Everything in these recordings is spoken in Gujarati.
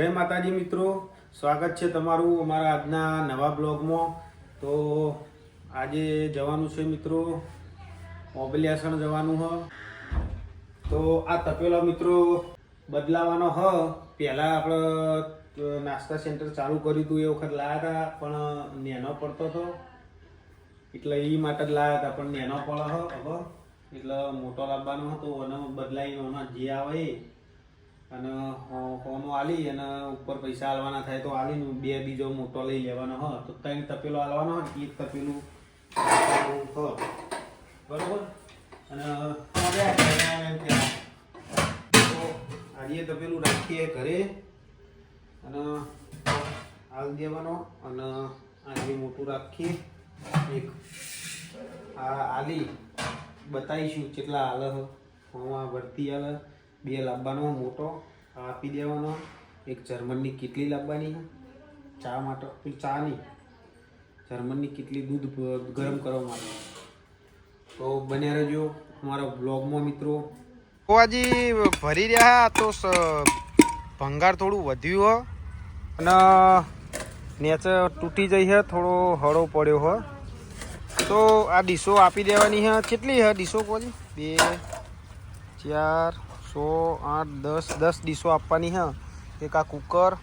જય માતાજી મિત્રો, સ્વાગત છે તમારું અમારા આજના નવા બ્લોગમાં. તો આજે જવાનું છે મિત્રો, મોબલિયાસણ જવાનું હ. તો આ તપેલો મિત્રો બદલાવાનો હ. પહેલાં આપણે નાસ્તા સેન્ટર ચાલુ કર્યું હતું, એ વખત લાયા હતા, પણ નેનો પડતો હતો. એટલે એ માટે જ લાયા હતા, પણ નેનો પડે હ એટલે મોટો લાવવાનો હતો, અને બદલાઈને જે આવે અને હોનો આલી અને ઉપર પૈસા આલવાના થાય તો આલીને બે બીજો મોટો લઈ લેવાનો હ. તો ત્રણ તપેલો આલવાનો હ એક તપેલું હ. બરોબર? અને આજે તપેલું રાખીએ ઘરે. અને હાલ દેવાનો અને આજે મોટું રાખીએ. એક આ આલી બતાવીશું કેટલા હાલ હ હોવા ભરતી હાલ બે લાવવાનો મોટો આપી દેવાનો. એક જર્મનની કીટલી લાવવાની ચા માટે, પેલી ચા નહીં, જર્મનની કેટલી દૂધ ગરમ કરવા માટે. તો બન્યા રહેજો અમારા બ્લોગમાં મિત્રો. ગોવાજી ભરી રહ્યા, તો ભંગાર થોડું વધ્યું, હો. અને નેચર તૂટી જઈ હે, થોડો હળો પડ્યો, હ. તો આ ડીશો આપી દેવાની હે, કેટલી હે ડીશો કોઈ બે, ચાર સો આઠ દસ દસ ડીશો આપવાની, હા. એક આ કુકર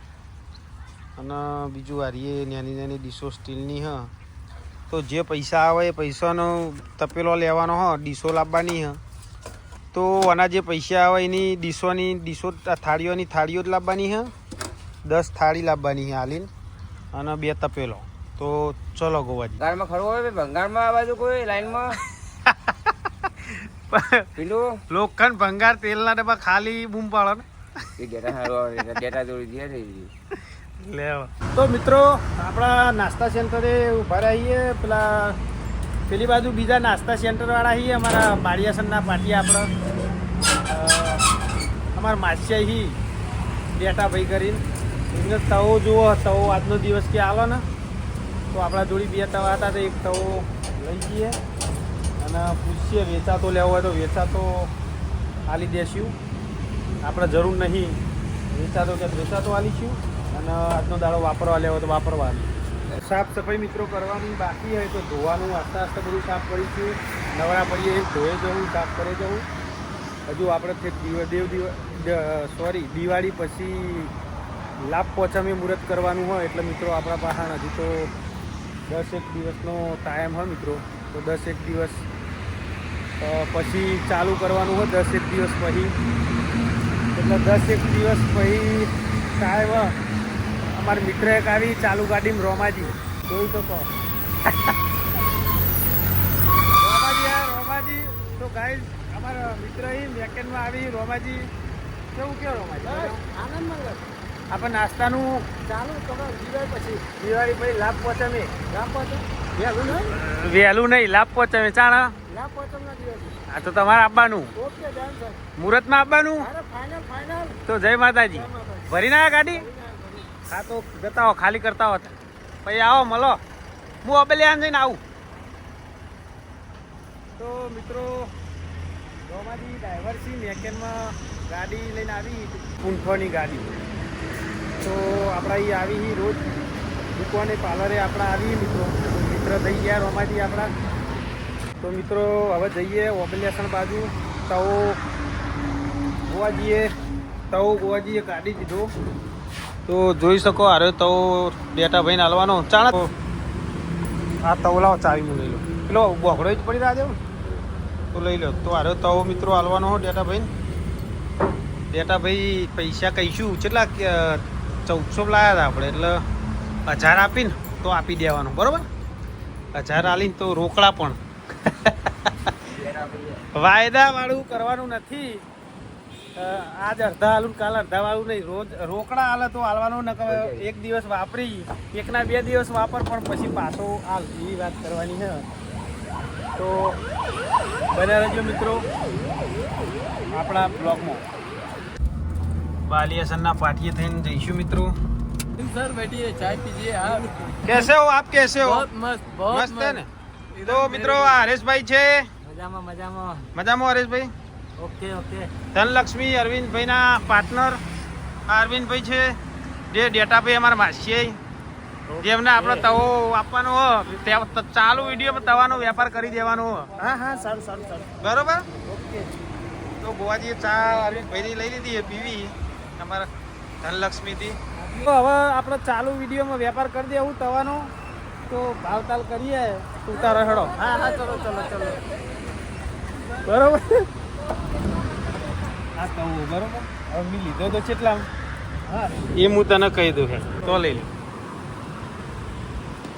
અને બીજું હારીએ નાની નાની ડીશો સ્ટીલની, હા. તો જે પૈસા આવે એ પૈસાનો તપેલો લેવાનો, હ, ડીશો લાવવાની, હ. તો આના જે પૈસા આવે એની ડીશોની, ડીશો થાળીઓની થાળીઓ જ લાવવાની, હા. દસ થાળી લાવવાની, હા, હાલીને. અને બે તપેલો. તો ચલો ગોવાજી. ભંગારમાં ખડવો હોય બંગાળમાં આ બાજુ કોઈ લાઈનમાં? લોખંડ ભંગાર તેલના ડબ્બા ખાલી બૂમ પાડો ને. એ ડેટા સારો આવે ડેટા જોડી દે ને લેવા તો મિત્રો આપણા નાસ્તા સેન્ટરે ઊભા રહીએ. પેલા પેલી બાજુ બીજા નાસ્તા સેન્ટર વાળા છીએ અમારા માળિયાસનના પાટી આપણા. અમારા માસિયા હી બેટા ભાઈ કરીને. એમને તવો જુઓ તવો આજનો દિવસ કે આવો ને. તો આપણા જોડી બે તવા હતા તો એક તવો લઈ જઈએ. અને પૂછીએ, વેચાતો લેવો હોય તો વેચાતો આલી દેશું. આપણે જરૂર નહીં. વેચાતો કે વેચાતો આલીશું અને આજનો દાડો વાપરવા લેવો તો વાપરવા સાફ સફાઈ મિત્રો કરવાની બાકી હોય તો ધોવાનું, આસ્તે આસ્તે બધું સાફ કરીશું. નવરા પડીએ એ ધોઈ જવું, સાફ કરી જવું. હજુ આપણે દિવ, દેવ સોરી, દિવાળી પછી લાભ પોચમે મુહૂર્ત કરવાનું હોય એટલે મિત્રો આપણા પાસે હજી તો દસ એક દિવસનો ટાઈમ હોય મિત્રો. તો દસ એક દિવસ પછી ચાલુ કરવાનું હોય દસ એક દિવસ પછી. એટલે દસ એક દિવસ પછી સાહેબ, અમારા મિત્ર એક આવી ચાલુ ગાડીમાં રોમાજી. જોયું તો કહો. રોમાજી આ રોમાજી. તો ગાઈ અમારા મિત્ર મેકેનમાં આવી રોમાજી. કેવું કે રોમાજી? આનંદ આપણે નાસ્તાનું ચાલુ દિવાળી પછી. દિવાળી પછી લાભ પહોંચે લાભ પહોંચે? વહેલું નહીં? લાભ પહોંચે ચાણા? લાભ પહોંચમના દિવસે આ તો તમારે આપવાનું. ઓકે ડન સર મુહૂર્તમાં આપવાનું? અરે ફાઇનલ ફાઇનલ તો જય માતાજી. ભરી ના ગાડી? હા તો જતા હો ખાલી કરતા હોત પછી આવો મળો. હું અબેલિયાન જઈને આવું. તો મિત્રો રોમાજી ડ્રાઈવર છે મેકેનમાં ગાડી લઈને આવી. પૂંઠોની ગાડી. તો આપણા અહીં આવી રોજ દુકાને પાર્લરે આપણા આવી મિત્રો. મિત્ર થઈ ગયા રોમાંથી આપણા. તો મિત્રો, હવે જઈએ ઓબલિયાસણ બાજુ. તો ગોવાજીએ, તવો ગોવાજીએ કાઢી દીધો. તો જોઈ શકો અરે તવો બેટા ભાઈને હાલવાનો. ચાણા આ તવો લાવો ચાવી લઈ લો. પેલો બોકડો જ પડી રહ્યા તો લઈ લો. તો અરે તવો મિત્રો હાલવાનો હો ડેટા ભાઈ ડેટા ભાઈ પૈસા કહીશું કેટલા ચૌદસો લાયા હતા આપણે એટલે હજાર આપીને તો આપી દેવાનું બરાબર? હજાર આલીને તો રોકડા પણ. વાયદા વાળું કરવાનું નથી. આજ અડધા હાલું કાલ અડધા વાળું નહીં રોજ રોકડા હાલે તો હાલવાનું ન એક દિવસ વાપરી એકના બે દિવસ વાપર પણ પછી પાછો હાલ એવી વાત કરવાની છે. તો બન્યા રહેજો મિત્રો આપણા બ્લોગમાં. બાલિયાસનના પાટીએ થઈને જઈશું મિત્રો सर बैठिए चाय पीजिए आप કેસે હો આપ કેસે હો बहुत मस्त बहुत મસ્ત હે ને તો મિત્રો આ હરેશભાઈ છે મજામાં મજામાં મજામાં હરેશભાઈ ઓકે ઓકે ધનલક્ષ્મી અરવિંદભાઈના પાર્ટનર આ અરવિંદભાઈ છે જે ડેટા પે અમારા માસીએ જેમને આપણે તવો આપવાનો હો તે ત- ચાલુ વિડીયોમાં તવાનો વેપાર કરી દેવાનો હો હા હા સારું સારું સારું બરોબર ઓકે તો ગોવાજીએ ચા અરવિંદભાઈની લઈ લીધી એ પીવી અમારા ધનલક્ષ્મીથી. તો હવે આપણે ચાલુ વિડીયોમાં વેપાર કરી દે એવું તવાનો. તો ભાવતાલ કરીએ ઉતારો હેડો. હા હા ચલો ચલો ચલો. બરોબર? આ કહું બરોબર. હવે મેં લીધો તો કેટલા? હા. એ હું તને કહી દઉં હે. તો લઈ લે.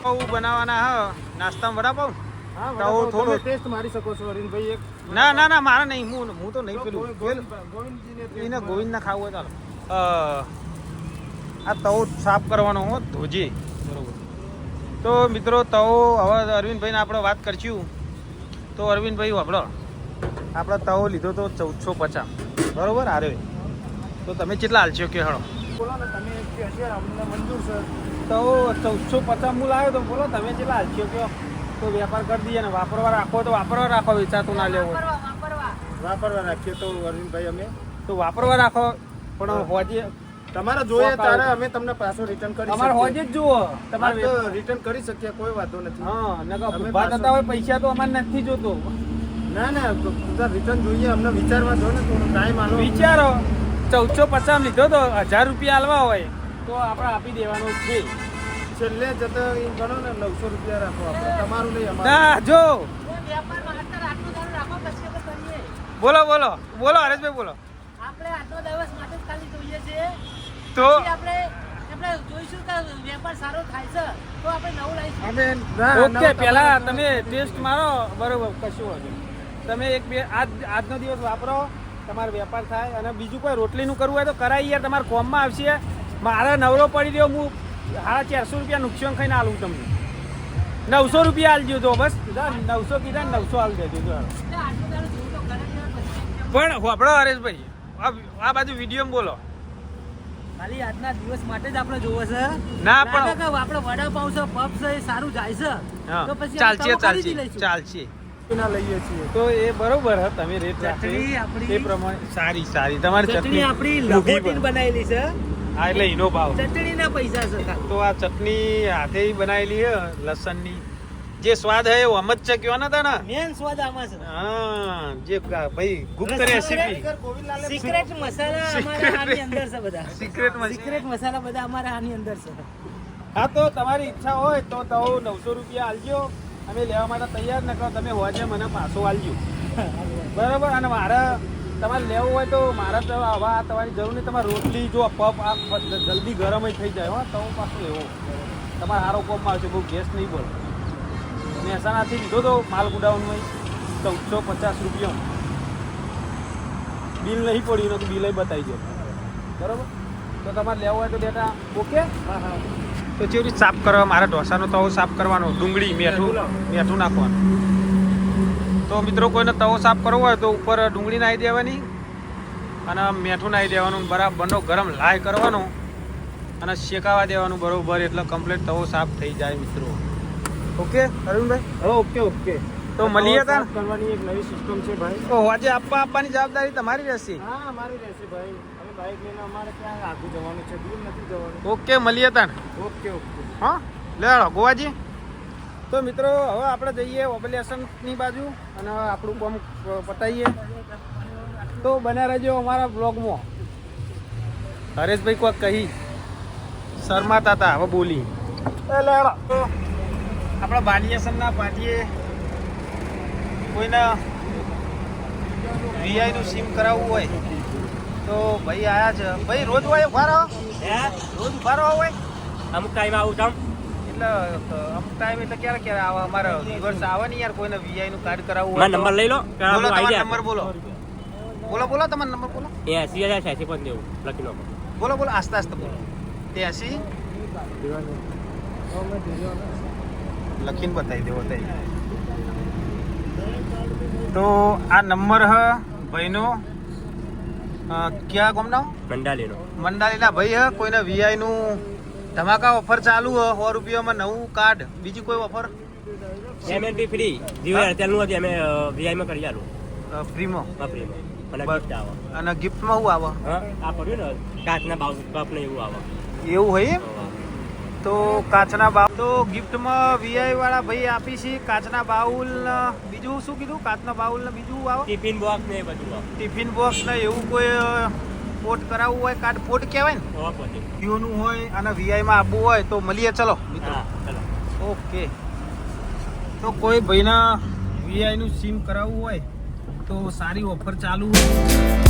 બહુ બનાવવાના હા નાસ્તામાં વડાપાઉં હા તો થોડો- ટેસ્ટ મારી શકો છો અરવિંદભાઈ એક. ના ના ના મારે નહીં હું હું તો નહીં પેલું ગોવિંદ- ગોવિંદજીને એને ગોવિંદ ના ખાવું હોય ચાલો આ તવો સાફ કરવાનો હો ધોજી. બરોબર. તો મિત્રો તવો હવે અરવિંદભાઈને આપણે વાત કરશું. તો અરવિંદભાઈ આપણો આપણે તવો લીધો તો ચૌદસો પચાસ. બરોબર? આરે તો તમે કેટલા હાલશો કે હળો? બોલો ને તમે કે હજાર અમને મંજૂર છે. તો ચૌદસો પચાસ મૂલ આવ્યો તો બોલો તમે કેટલા હાલશો કયો તો વેપાર કરી દઈએ ને વાપરવા રાખો તો વાપરવા રાખો વેચાતું ના લેવો વાપરવા રાખીએ તો અરવિંદભાઈ અમે. તો વાપરવા રાખો. પણ હોજે તમારે જોઈએ તારે ત્યારે અમે તમને પાછો રિટર્ન કરી તમારે હોજે જ જુઓ. તમારે રિટર્ન કરી શકીએ કોઈ વાંધો નથી. હા નકર ઊભા થતા હોય પૈસા તો અમારે નથી જોતો. ના ના બધા રિટર્ન જોઈએ અમને વિચારવા દો ને થોડો ટાઈમ આલો. વિચારો. ચૌદસો પચાસ લીધો તો હજાર રૂપિયા આલવા હોય તો આપણે આપી દેવાનો છે. છેલ્લે જતો એ ગણો ને નવસો રૂપિયા રાખો આપણે. તમારું નહીં અમારું. ના જો. બોલો બોલો. બોલો હરેશભાઈ બોલો. આપણે આટલો દિવસ માટે જોઈએ છે. તો? આપણે આપણે જોઈશું કે વેપાર સારો થાય છે તો આપણે નવું લાવીશું. ઓકે પહેલા તમે ટેસ્ટ મારો બરોબર કશું હોય તમે એક બે આજ આજનો દિવસ વાપરો તમારો વેપાર થાય અને બીજું કોઈ રોટલીનું કરવું હોય તો કરાવી યાર તમારા કોમમાં આવશે. મારે નવરો પડી રહ્યો હું સાડા ચારસો રૂપિયા નુકસાન ખાઈને આલું તમને. નવસો રૂપિયા આલજો તો બસ. નવસો કીધા ને નવસો આલ દેજો પણ હોપડો હરેશભાઈ આ આ બાજુ વીડિયો બોલો. ખાલી આજના દિવસ માટે જ આપણે જોવો છે. ના પણ આપણે વડાપાઉં છે પફ છે એ સારું જાય છે. તો પછી ચાલશે ચાલશે ચાલશે. ના લઈએ છીએ. તો એ બરોબર હ તમે રેટ ચટણી આપણી- એ પ્રમાણે સારી સારી. તમારી ચટણી આપણી બનાવેલી છે. હા એટલે એનો ભાવ. ચટણીના પૈસા છે. તો આ ચટણી હાથે બનાવેલી છે લસણની. જે સ્વાદ હે એવો અમત છે કયો ને મેન સ્વાદ આમાં છે. હા જે ભાઈ ગુપ્ત રેસીપી સિક્રેટ મસાલા અમારા આની અંદર છે બધા. સિક્રેટ સિક્રેટ મસાલા બધા અમારા આની અંદર છે. હા તો તમારી ઈચ્છા હોય તો તો નવસો રૂપિયા આલજો અમે લેવા માટે તૈયાર ન કરો તમે હોજે મને પાછો આલજો. બરાબર? અને મારે તમારે લેવું હોય તો મારે તો આવા તમારી જરૂર નહીં. તમારે રોટલી જો પપ આ જલ્દી ગરમ થઈ જાય હો તો હું પાછું લેવો. તમારે સારો કોપમાં આવશે બહુ ગેસ નહીં બોલ. મહેસાણાથી લીધો તો માલ ગુડાઉનમાં ચૌદસો પચાસ રૂપિયા. બિલ નહીં પડ્યું નથી બિલ બતાવી દો. બરાબર? તો તમારે લેવો હોય તો ડેટા ઓકે? તો જે સાફ કરવા મારા ઢોસાનો તવો સાફ કરવાનો ડુંગળી મીઠું મીઠું નાખવાનું. તો મિત્રો કોઈને તવો સાફ કરવો હોય તો ઉપર ડુંગળી નાખી દેવાની અને મીઠું નાખી દેવાનું બરાબરનો ગરમ લાય કરવાનો અને શેકાવા દેવાનું બરોબર એટલે કમ્પ્લીટ તવો સાફ થઈ જાય મિત્રો. ઓકે અરુણભાઈ? ઓકે ઓકે તો મળીએ તા કરવાની એક નવી સિસ્ટમ છે ભાઈ. તો આજે આપવા આપવાની જવાબદારી તમારી રહેશે. હા મારી રહેશે ભાઈ. અમે બાઇક લઈને અમારે ક્યાં આગળ જવાનું છે? દૂર નથી જવાનું. ઓકે મળીએ તા ઓકે ઓકે હા લે હાલો ગોવાજી. તો મિત્રો હવે આપણે જઈએ ઓબ્લેશનની બાજુ અને આપણું કામ પતાવીએ તો બન્યા રહેજો અમારા બ્લોગમાં હરેશભાઈ કોક કહી. શરમાતા હતા હવે બોલી. એ લે હાલો. તો આપણા બાલિયાસનના પાટીએ કોઈને વીઆઈનું સિમ કરાવવું હોય તો ભાઈ આયા છે. ભાઈ રોજ હોય ઊભા રહો. રોજ ઊભા રહો હોય. અમુક ટાઈમ આવું તમ એટલે અમુક ટાઈમ એટલે ક્યારે ક્યારે આવે અમારે દિવસ આવે ને યાર કોઈને વીઆઈ નું કાર્ડ કરાવવું હોય નંબર લઈ લો બોલો તમારો નંબર બોલો. બોલો બોલો તમારો નંબર બોલો. એસી હજાર છ્યાસી પણ દેવું લખી લો બોલો બોલો આસ્તે આસ્તે બોલો. ત્યાંસી લખીને બતાવી દેવો તે તો આ નંબર હ ભાઈનો ક્યાં ગામનો? મંડાલીનો. મંડાલીના ભાઈ હ કોઈને વીઆઈ નું ધમાકા ઓફર ચાલુ હ સો રૂપિયામાં નવું કાર્ડ. બીજી કોઈ ઓફર? એમએનપી ફ્રી જીઓ એરટેલનું હતી અમે વીઆઈમાં કરી આલું. ફ્રીમાં? વાપરીમાં અને gift આવે. અને ગિફ્ટમાં શું આવે? આ પડ્યું ને કાચના બાપ બાપને એવું આવે. એવું હોય તો કાચના બાઉલ તો ગિફ્ટમાં વીઆઈ વાળા ભાઈ આપી છે કાચના બાઉલ બીજું શું કીધું? કાચના બાઉલ ને બીજું આવો. ટિફિન બોક્સ ને બધું ટિફિન બોક્સ ને એવું કોઈ પોટ કરાવવું હોય કાર્ડ પોટ કહેવાય ને? હવા હોય અને વીઆઈમાં આપવું હોય તો મળીએ. ચલો મિત્રો. ઓકે. તો કોઈ ભાઈના વીઆઈનું સિમ કરાવવું હોય તો સારી ઓફર ચાલુ હોય.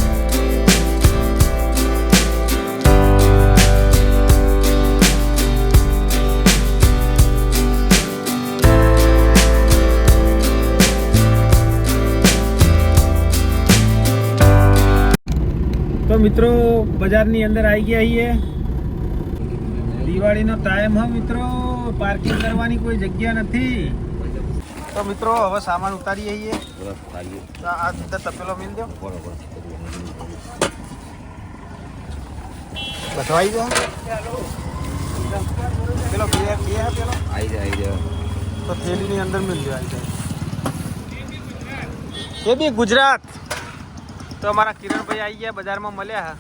મિત્રો, બજારની અંદર આવી ગયા છીએ. દિવાળીનો ટાઈમ હા મિત્રો પાર્કિંગ કરવાની કોઈ જગ્યા નથી. તો મિત્રો, હવે સામાન ઉતારીએ છીએ. આ અંદર તપેલો મિલ દો. બધો આવી ગયો પેલો બે બે પેલો. આવી જાય આવી જાય તો થેલીની અંદર મિલ દો આવી જાય એ બી ગુજરાત. તો અમારા કિરણભાઈ આવી ગયા બજારમાં મળ્યા હા.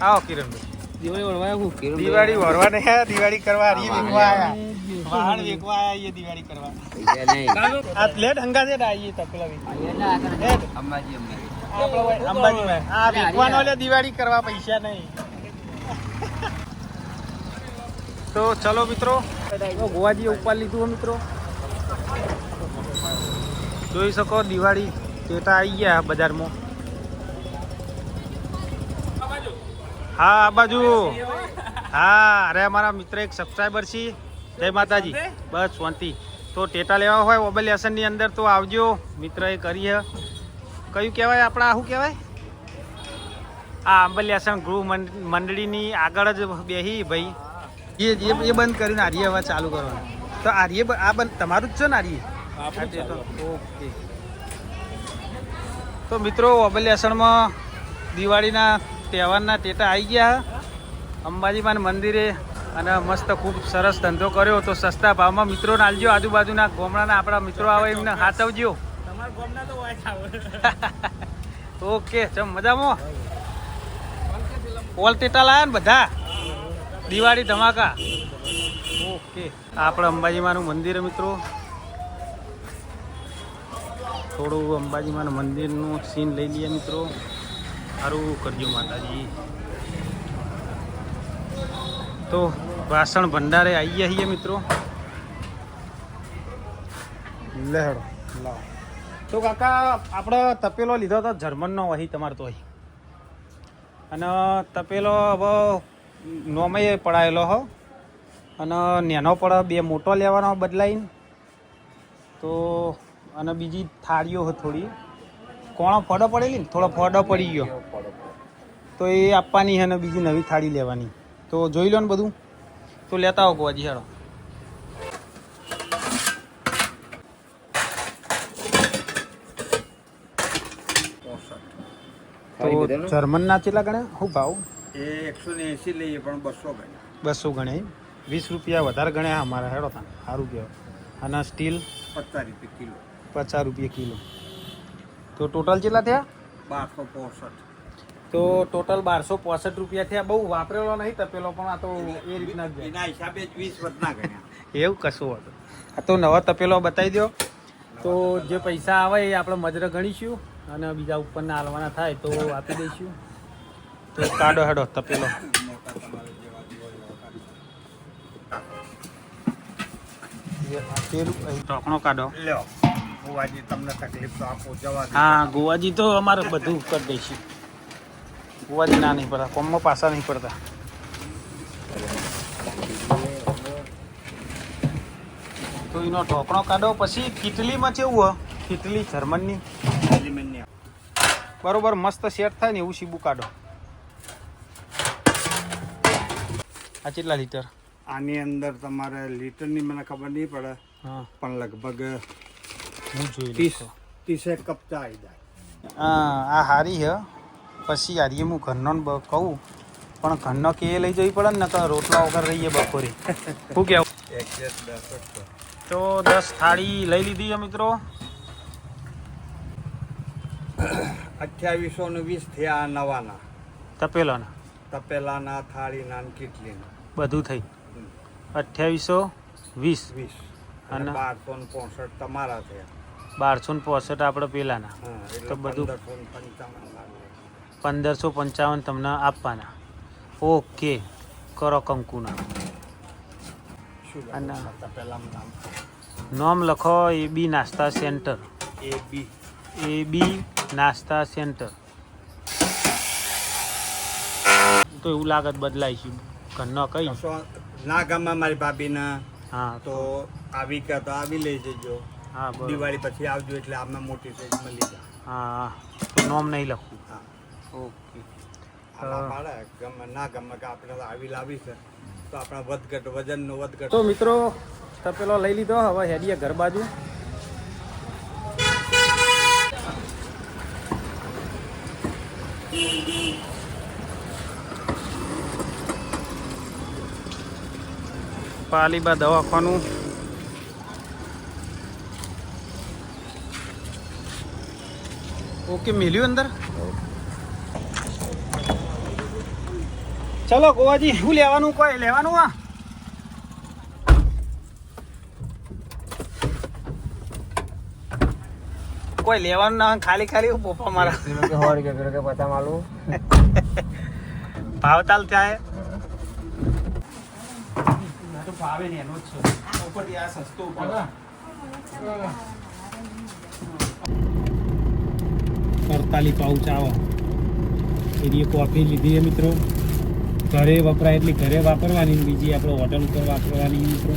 આવો કિરણભાઈ. દિવાળી વરવા નહીં આયા દિવાળી કરવા હરી વેકવા આયા વાહણ વેકવા આયા છીએ દિવાળી કરવા. આ લેટ હંગા છે આવીએ તપેલા વેચવા. અંબાજી અંબાજી. અંબાજી અંબાજીમાં. આ વેકવાનો લે દિવાળી કરવા પૈસા નહીં. તો ચલો મિત્રો ગોવાજી ઉપર લીધું મિત્રો. જોઈ શકો દિવાળી ટેટા આવી ગયા બજારમાં. હા આ બાજુ. હા અરે અમારા મિત્ર એક સબસ્ક્રાઈબર છે. જય માતાજી. બસ શાંતિ. તો ટેટા લેવા હોય મોબાઈલ લેસનની અંદર તો આવજો. મિત્ર એ કરી હે કયું કહેવાય આપણા શું કહેવાય? આ આંબલિયાસણ ગૃહ મંડ- મંડળીની આગળ જ બેહી ભાઈ. એ એ એ બંધ કરીને આર્ય હવે ચાલુ કરવાનું. તો આર્ય આ બંધ તમારું જ છે ને આર્ય ઓકે. તો મિત્રો અબલ્યાસણમાં દિવાળીના તહેવારના ટેટા આવી ગયા. અંબાજીમાં મંદિરે અને મસ્ત ખૂબ સરસ ધંધો કર્યો તો સસ્તા ભાવમાં મિત્રો નાલજો આજુબાજુના ગોમડાના આપણા મિત્રો આવે એમને હાથવજો તમારા ગામના તો ઓકે ચમ મજામાં? ઓલ ટેટા લાયા ને બધા? દિવાળી ધમાકા. ઓકે. આપણે અંબાજીમાનું મંદિર મિત્રો થોડું અંબાજીમાં મંદિરનું સીન લઈ લઈએ મિત્રો. સારું કરજો માતાજી. તો વાસણ ભંડારે આવી ગયા છીએ મિત્રો. લેહડો લાવો. તો કાકા, આપણે તપેલો લીધો હતો જર્મનનો અહીં તમારે તો અહીં અને તપેલો હવે નોમય પડાયેલો હો. અને નેનો પડ બે મોટો લેવાનો બદલાઈને. તો અને બીજી થાળીઓ થોડી. કોણો ફોડો પડેલી ને થોડો ફોડો પડી ગયો. તો એ આપવાની અને બીજી નવી થાળી લેવાની. તો જોઈ લો ને બધું. તો લેતા આવો ગોવાજી હેડો તો? જર્મનના કેટલા ગણ્યા શું ભાવ? એ એકસો ને એસી લઈએ પણ બસો ગણા. બસો ગણે. વીસ રૂપિયા વધારે ગણ્યા અમારા હેડો તા સારું કહેવાય. અને સ્ટીલ? પચાસ રૂપિયા કિલો. પચાસ રૂપિયા કિલો. તો ટોટલ કેટલા થયા? બારસો પોસઠ. તો ટોટલ બારસો પોસઠ રૂપિયા થયા. બહુ વાપરેલો નહીં તપેલો પણ આ તો એ રીતના જ એના હિસાબે જ વીસ વધના એવું કશું હતું. આ તો નવા તપેલો બતાવી દો. તો જે પૈસા આવે એ આપણે મજરે ગણીશું અને બીજા ઉપરના હાલવાના થાય તો આપી દઈશું. તો કાઢો હેડો તપેલો. આપણો કાઢો. લ્યો. ભુવાજી તમને તકલીફ તો આપો જવા. હા ગોવાજી તો અમારે બધું કરી દઈશું. ગોવાજી ના નહીં પડતા કોમમાં પાસા નહીં પડતા. તો એનો ઢોકણો કાઢો પછી કીટલીમાં કેવું હોય? કીટલી જર્મનની. બરોબર મસ્ત સેટ થાય ને એવું સીબું કાઢો. આ કેટલા લીટર? આની અંદર તમારે લીટરની મને ખબર નહીં પડે હા. પણ લગભગ હું જોઈ ત્રીસ ત્રીસેક કપ ચા આવી જાય. હા આ હારી હે. પછી હારીએ હું ઘરનો ને કહું પણ ઘરનો કે લઈ જવી પડે ને તો રોટલા વગર રહીએ બપોરે. શું કેવું? તો દસ થાળી લઈ લીધી મિત્રો. અઠ્યાવીસો ને વીસ થયા નવાના. તપેલાના. તપેલાના થાળીના ને કેટલીના. બધું થઈ. અઠ્યાવીસો વીસ. વીસ. અને? અને બારસો ને પોસઠ તમારા થયા. બારસો ને પોસઠ આપણે પેલાના. તો બધું- પંદરસો પંચાવન તમને આપવાના. ઓકે કરો કંકુના. અને? નામ? લખો એ બી નાસ્તા સેન્ટર. એ બી. એ બી નાસ્તા સેન્ટર. તો એવું લાગત બદલાઈશું ઘરનો કઈ. ના ગામમાં મારી ભાભીના. હા તો આવી કે તો આવી લઈ જજો. હા દિવાળી પછી આવજો એટલે આમાં મોટી સાઈઝ મળી જાય. હા તો નોમ નહીં લખવું હા. ઓકે. ગમે ના ગમે કે આપણે આવી લાવી છે. તો આપણા વધઘટ વજનનો વધઘટ. તો મિત્રો તપેલો લઈ લીધો હવે હેડીએ ઘર બાજુ. પાલીબા દવાખાનું. ઓકે મેલ્યું અંદર? ચલો ગોવાજી શું લેવાનું કોઈ? લેવાનું આ? કોઈ લેવાનું ના ખાલી ખાલી પોપા મારા ભાવતાલ થાય. તો ભાવે ને એનો જ છે. ઉપર આ સસ્તો ઉપર. અડતાલી પાઉચ આવે. એની કોફી લીધી છે મિત્રો. ઘરે વપરાય એટલી ઘરે વાપરવાની, બીજી આપણે હોટલ ઉપર વાપરવાની મિત્રો.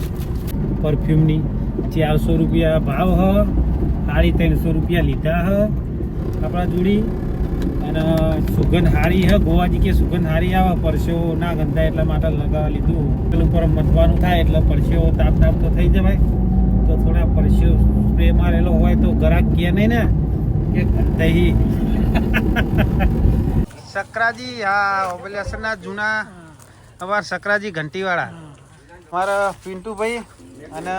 પરફ્યુમની ચારસો રૂપિયા ભાવ હ, સાડી ત્રણસો રૂપિયા લીધા હ, આપણા જોડી. અને સુગંધ હારી હ, ગોવાજી કે સુગંધ હારી આવે, પરસેવો ના ગંધાય એટલા માટે લગાવવા લીધું. પેલું ઉપર મથવાનું થાય એટલે પરસેવો તાપ તાપ તો થઈ જવાય. તો થોડા પરસેવો સ્પ્રે મારેલો હોય તો ગરાક કે નહીં ને, કે ગંધાઈ સકરાજી હા ઓબલેસરના જૂના અમાર સકરાજી ઘંટીવાળા. મારા પિન્ટુભાઈ અને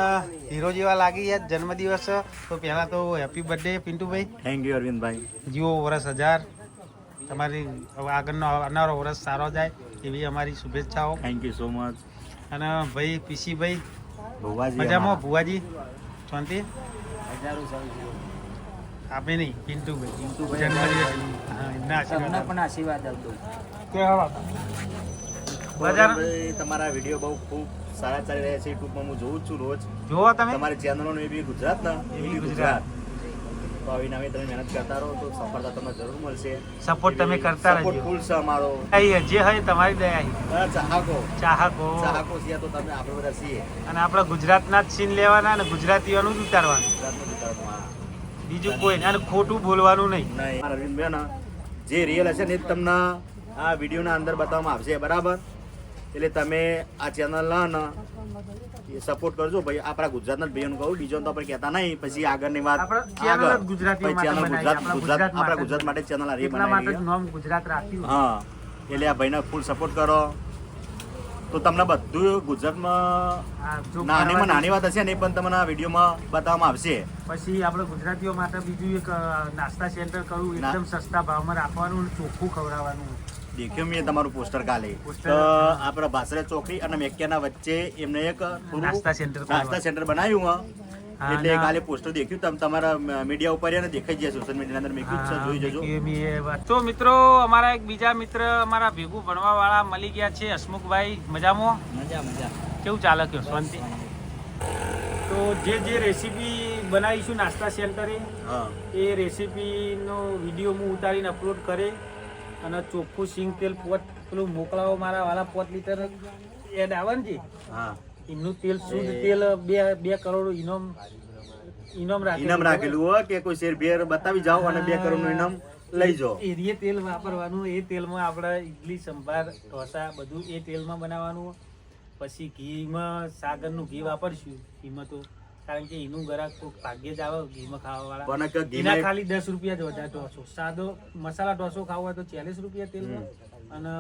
હીરો જેવા લાગી યાર જન્મદિવસ. તો પહેલાં તો happy birthday Pintubhai. Thank you Arvindbhai. જીવો વર્ષ હજાર. તમારી આગળનો આવનારો વર્ષ સારો જાય એવી અમારી શુભેચ્છાઓ. થેન્ક યુ સો મચ અને ભાઈ પીસીભાઈ ભુવાજી મજામાં ભુવાજી? શાંતિ? આપે નહીં પિન્ટુભાઈ પિન્ટુભાઈ હા, એમના આશીર્વાદ પણ આશીર્વાદ આપજો. બજાર? તમારા વીડિયો બહુ ખૂબ સારા ચાલી રહ્યા છે યુટ્યુબમાં હું જોઉં છું રોજ. જોવો તમે? તમારી ચેનલો એ બી ગુજરાત ના એ બી બી ગુજરાત. તો આવી નવી તમે મહેનત કરતા રહો તો સફળતા તમને જરૂર મળશે. સપોર્ટ તમે કરતા સપોર્ટ રહેજો. ફૂલ છે અમારો. અહીં જે હોય તમારી દયા ચાહકો. ચાહકો. ચાહકો છીએ તો તમે આપણે બધા છીએ. અને આપણા ગુજરાતના જ સીન લેવાના અને ગુજરાતીઓનું જ ઉતારવાનું. ગુજરાતનો આ. બીજું કોઈ નહીં. અને ખોટું બોલવાનું નહીં. અરવિંદભાઈ ના જે રિયલ હશે ને એ તમને આ વિડીયોના અંદર બતાવવામાં આવશે. બરાબર? એટલે તમે આ ચેનલના ને સપોર્ટ કરજો. ભાઈ આપણા ગુજરાતના ભાઈઓને કહું. બીજો તો આપણે કહેતા નહીં. પછી આગળની વાત આગળ. ગુજરાત આપણા ગુજરાત ગુજરાત આપણા માટે. ગુજરાત માટે ચેનલ આ બનાવી હા. એટલે આ ભાઈને ફૂલ સપોર્ટ કરો. તો તમને બધું ગુજરાતમાં નાનીમાં નાની વાત હશે ને પણ તમને આ વિડીયોમાં બતાવવામાં આવશે પછી આપણે ગુજરાતીઓ માટે બીજું એક નાસ્તા સેન્ટર કરવું. એકદમ સસ્તા ભાવમાં રાખવાનું ચોખ્ખું ખવડાવવાનું દેખ્યું મેં તમારું પોસ્ટર કાલે. તો આપણે ભાસરે ચોકડી અને મેકિયાના વચ્ચે એમને એક નાસ્તા સેન્ટર નાસ્તા સેન્ટર બનાવ્યું એટલે કાલે પોસ્ટર દેખ્યું તમે તમારા મીડિયા ઉપર એને દેખાઈ જાય સોશિયલ મીડિયા અંદર. મેં જ છે જોઈ જજો. તો મિત્રો અમારા એક બીજા મિત્ર અમારા ભેગું ભણવા વાળા મળી ગયા છે હસમુખભાઈ. મજામાં? મજા મજા. કેવું ચાલે કયો શાંતિ? તો જે જે રેસીપી બનાવીશું નાસ્તા સેન્ટરે હા. એ રેસીપીનો વીડિયો હું ઉતારીને અપલોડ કરે અને ચોખ્ખું સિંગ તેલ પોત પેલું મોકલાવો મારા વાળા પોત લીટર એડ આવે ને જે? હા. એમનું તેલ શુદ્ધ તેલ બે બે કરોડ ઇનામ ઇનામ રાખેલું ઇનામ રાખેલું હોય કે કોઈ શેર ભેર બતાવી જાઓ અને બે કરોડનું ઇનામ લઈ જાઓ. એ તેલ વાપરવાનું એ તેલમાં આપણે ઇડલી સંભાર ઢોસા બધું એ તેલમાં બનાવવાનું. પછી ઘીમાં સાગરનું ઘી વાપરશું ઘીમાં તો. કારણ કે એનું ગરાક કોઈક ભાગ્યે જ આવે ઘીમાં ખાવા વાળા ખાલી દસ રૂપિયા જ વધારે ઢોસો. સાદો મસાલા ઢોસો ખાવો હોય તો ચાલીસ રૂપિયા તેલમાં. અને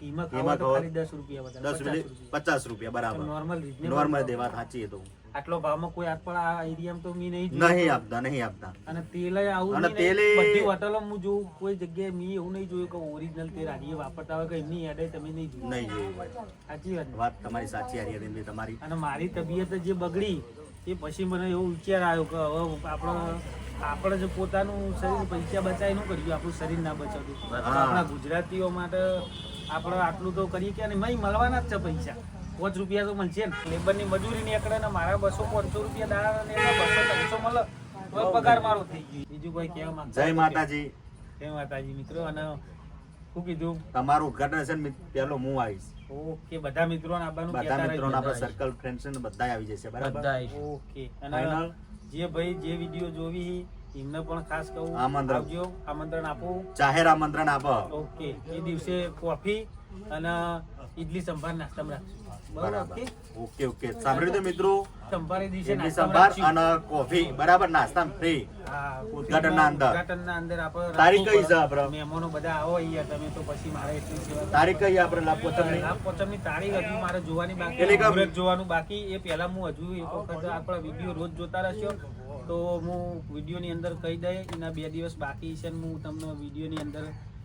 કિંમત કિંમત તો ખાલી દસ રૂપિયા વધારે દસ રૂપિયા પચાસ રૂપિયા બરાબર. નોર્મલ નોર્મલ દેવા સાચી એ તો. આટલો ભાવમાં કોઈ આજ પણ આ એરિયામાં તો મેં નહીં નહીં આપતા નહીં આપતા. અને તેલ આવું અને તેલ બધી હોટલો હું જોઉં કોઈ જગ્યાએ મેં એવું નહીં જોયું કે ઓરિજિનલ તેલ આડીએ વાપરતા હોય કે એમની એડે તમે નહીં જોયું. નહીં જોયું સાચી વાત વાત તમારી સાચી હતી તમારી અને મારી તબિયત જે બગડી એ પછી મને એવો વિચાર આવ્યો કે હવે આપણે આપણે જે પોતાનું શરીર પૈસા બચાવી ન કર્યું આપણું શરીર ના બચાવ્યું આપણા ગુજરાતીઓ માટે આપણે આટલું તો કરીએ કે અને મય મળવાના જ છે પૈસા. પાંચ રૂપિયા તો મળશે ને લેબરની મજૂરી નીકળે ને મારા બસો પાંચસો રૂપિયા દાડા ને બસો ત્રણસો મળે તો પગાર મારો થઈ ગયો. બીજું કોઈ કહેવા માંગતા જય માતાજી. જય માતાજી મિત્રો. અને શું કીધું? તમારું ઉદઘાટન છે ને પહેલો હું આવીશ. ઓકે બધા મિત્રોને આવવાનું બધા મિત્રો આપણા સર્કલ ફ્રેન્ડ છે ને બધા આવી જશે બરાબર? ઓકે. અને? જે ભાઈ જે વીડિયો જોવી એમને પણ ખાસ કહું આમંત્રણ. આવજો આમંત્રણ આપું. જાહેર આમંત્રણ આપો. ઓકે એ દિવસે કોફી અને ઈડલી સંભાર નાસ્તામાં રાખશું. બરાબર. Okay okay. સાંભળ્યું તો મિત્રો? સંભાર દિવસે સંભાર અને કોફી. બરાબર નાસ્તા ફ્રી ઉદઘાટન ના અંદર. ઉદ્ઘાટનના અંદર આપણે તારીખ કઈ છે આપણે? મહેમાનો બધા આવો અહીંયા તમે તો પછી મારે એટલી સેવા તારીખ કઈ આપણે લાભ પોતાની લાભ પોચમની તારીખ હજુ મારે જોવાની બાકી એટલે કે- મુહૂર્ત જોવાનું બાકી. એ પહેલા હું હજુ એક વખત આપણા વીડિયો રોજ જોતા રહેશો. તો હું વિડીયોની અંદર કહી દઈ એના બે દિવસ બાકી છે ને હું તમને વિડીયોની અંદર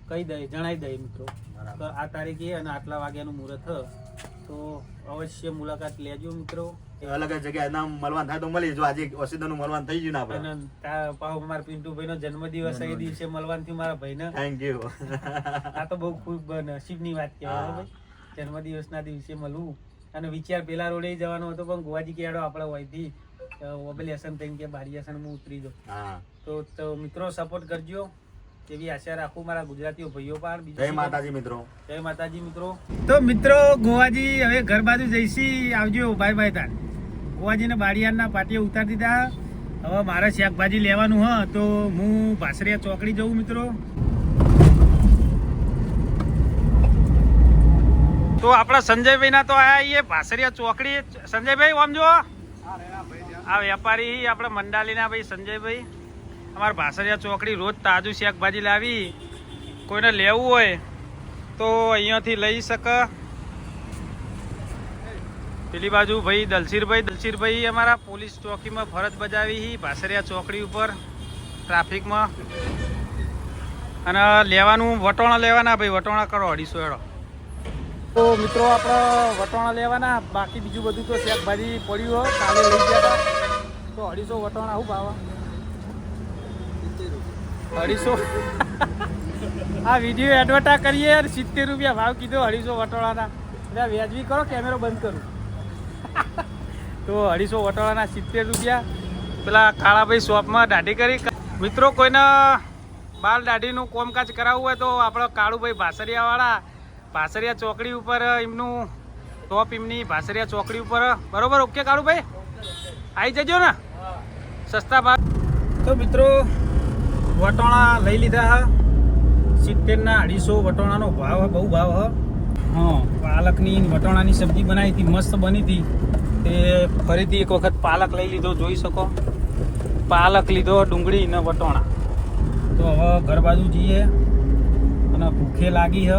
કહી દઈ જણાવી દઈ મિત્રો. તો આ તારીખે અને આટલા વાગ્યાનું મુહૂર્ત. તો અવશ્ય મુલાકાત લેજો મિત્રો. અલગ જગ્યાએ નામ મળવાનું થાય તો મળી જો આજે ઓસિદાનું મળવાનું થઈ ગયું ને આપણે. તા- પાછો મારા પિન્ટુભાઈનો જન્મદિવસ એ દિવસે મળવાનું થયું મારા ભાઈને. થેન્ક યુ આ તો બહુ ખૂબ નસીબની વાત કહેવાય ભાઈ. જન્મદિવસ ના દિવસે મળવું. અને વિચાર પેલા રોડે જવાનો હતો પણ ગોવાજી કેડો આપણે હોયથી ઓબેલેશન થઈને કે બારીયાસન હું ઉતરી દઉં તો મિત્રો સપોર્ટ કરજો. એવી આશા રાખું મારા ગુજરાતીઓ ભાઈઓ પણ બીજું જય માતાજી મિત્રો. જય માતાજી મિત્રો. તો મિત્રો ગોવાજી હવે ઘર બાજુ જઈશી આવજો બાય બાય તાર. ગોવાજીને બાડિયાના પાટીએ ઉતારી દીધા. હવે મારે શાકભાજી લેવાનું હ તો હું ભાસરિયા ચોકડી જઉં મિત્રો. તો આપણા સંજયભાઈના તો આયા છીએ ભાસરિયા ચોકડી. સંજયભાઈ આમ જો આ વેપારી આપણા મંડાલીના ભાઈ સંજયભાઈ. અમારા ભાસરિયા ચોકડી રોજ તાજું શાકભાજી લાવી. કોઈને લેવું હોય તો અહીંયાથી લઈ શકે. પેલી બાજુ ભાઈ દલસીરભાઈ દલસીરભાઈ અમારા પોલીસ ચોકીમાં ફરજ બજાવી ભાસરિયા ચોકડી ઉપર ટ્રાફિકમાં. અને લેવાનું વટોણા લેવાના ભાઈ, વટોણા કરો અઢીસો એડો તો મિત્રો આપણે વટોણા લેવાના, બાકી બીજું બધું તો શાકભાજી પડ્યું હોય કાલે લઈ ગયા તો અઢીસો વટોણા શું ભાવ? અઢીસો. આ વીડિયો એડવર્ટા કરીએ યાર સિત્તેર રૂપિયા ભાવ કીધો અઢીસો વટોળાના. એટલે વ્યાજબી કરો કેમેરો બંધ કરું. તો અઢીસો વટોળાના સિત્તેર રૂપિયા. પેલા કાળાભાઈ શોપમાં દાઢી કરી. મિત્રો, કોઈને બાલ દાઢીનું કોમકાજ કરાવવું હોય તો આપણો કાળુભાઈ ભાસરિયાવાળા, ભાસરિયા ચોકડી ઉપર એમનું ટોપ એમની ભાસરિયા ચોકડી ઉપર. બરોબર, ઓકે કાળુભાઈ? આવી જજો ને. સસ્તા ભાવ. તો મિત્રો વટોણા લઈ લીધા હા. સિત્તેરના અઢીસો વટોણાનો ભાવ બહુ ભાવ હ. હા. પાલકની વટોણાની સબ્જી બનાવી હતી મસ્ત બની હતી. તે ફરીથી એક વખત પાલક લઈ લીધો જોઈ શકો. પાલક લીધો ડુંગળી ને વટોણા. તો હવે ઘર બાજુ જઈએ. અને ભૂખે લાગી હ.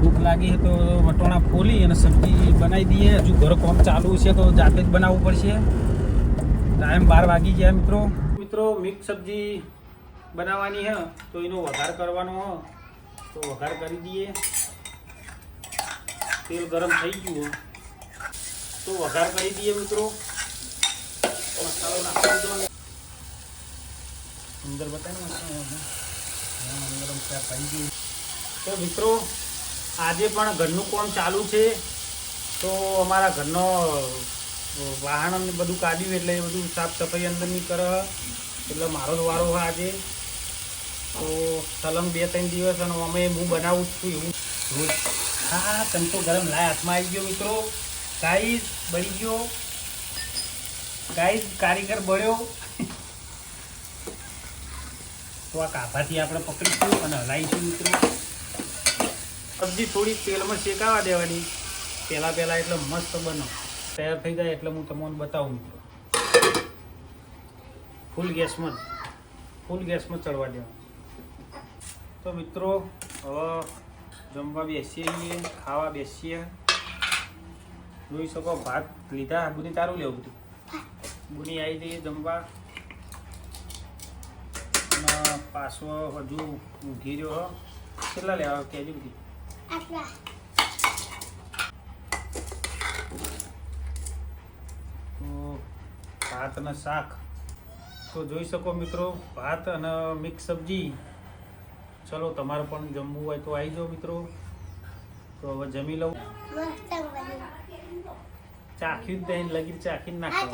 ભૂખ લાગી છે તો વટોણા ફોલી અને સબ્જી બનાવી દઈએ. હજુ ઘર કોમ ચાલુ છે તો જાતે જ બનાવવું પડશે. ટાઈમ બાર વાગી ગયા મિત્રો. મિત્રો મિક્સ સબ્જી બનાવવાની હે, તો એનો વઘાર કરવાનો હ. તો વઘાર કરી દઈએ. તેલ ગરમ થઈ ગયું. તો વઘાર કરી દઈએ મિત્રો. અંદર બતાવે તો મિત્રો, આજે પણ ઘરનું કામ ચાલુ છે? તો અમારા ઘરનો વાહન બધું કાઢ્યું એટલે એ બધું સાફ સફાઈ અંદરની કરે એટલે મારો જ વારો આજે. તો સલંગ બે ત્રણ દિવસ અને અમે હું બનાવું છું એવું. રોજ હા કંટો ગરમ લાય હાથમાં આવી ગયો મિત્રો. ગાઈસ બળી ગયો. ગાઈસ કારીગર બળ્યો. તો આ કાભાથી આપણે પકડીશું અને હલાવીશું મિત્રો. સબ્જી થોડી તેલમાં શેકાવા દેવાની. પહેલાં પહેલાં એટલે મસ્ત બનો. તૈયાર થઈ જાય એટલે હું તમને બતાવું મિત્રો. ફૂલ ગેસમાં ફૂલ ગેસમાં ચડવા દેવાનું. તો મિત્રો હવે જમવા બેસીએ છીએ ખાવા બેસીએ. જોઈ શકો ભાત લીધા. બુની તારું લેવું બધું? બુની આવી જઈએ જમવા. પાછો હજુ ઊંઘી રહ્યો હો. કેટલા લેવા કહેજો બધી. તો ભાત અને શાક. તો જોઈ શકો મિત્રો ભાત અને મિક્સ સબ્જી. ચલો તમારે પણ જમવું હોય તો આવી જાઓ મિત્રો. તો હવે જમી લઉં. ચાખ્યું જ દહીં લગી ચાખીને નાખી.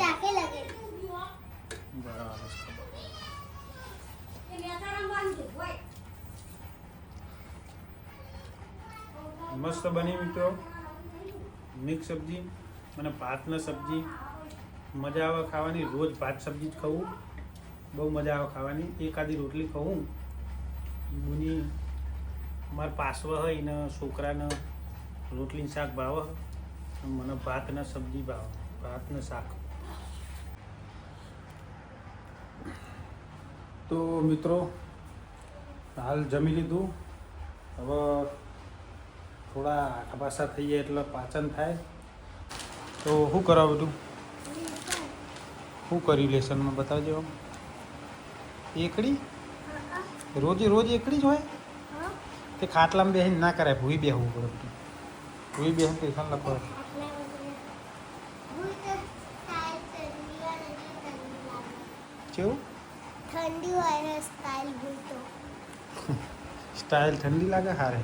બરાબર મસ્ત બની મિત્રો. મિક્સ સબ્જી અને ભાતના સબ્જી. મજા આવે ખાવાની. રોજ ભાત સબ્જી જ ખાવું. બહુ મજા આવે ખાવાની. એકાદી રોટલી ખાવું બુની મારા પાસવ હોય ને છોકરાને રોટલી શાક ભાવે મને ભાત ને સબ્જી ભાવે ભાત ને શાક. તો મિત્રો, હાલ જમી લીધું. હવે થોડા આખા થઈ જાય એટલે પાચન થાય. તો શું કરાવ બધું? શું કર્યું લેસનમાં બતાવજો. એકડી? રોજે રોજ એકડી જ હોય? તે ખાટલામાં બેસીને ના કરાય ભૂઈ બેહવું પડે બધું. ભૂઈ બેસીને ટ્યુશન લખો. કેવું? ઠંડી હોય સ્ટાઇલ ભૂલતો સ્ટાઇલ ઠંડી લાગે હારે.